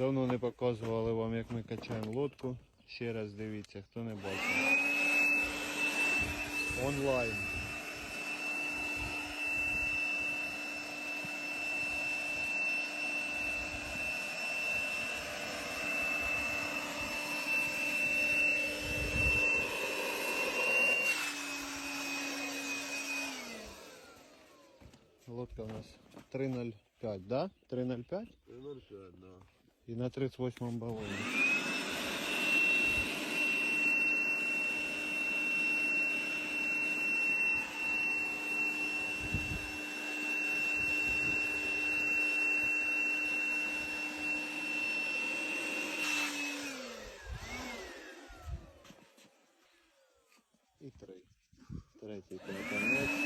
Давно не показували вам, як ми качаємо лодку. Ще раз дивіться, хто не бачив. Онлайн. Лодка у нас 305, да? 305? 0,5, да. І на 38 балоні. І три. Третій перекат.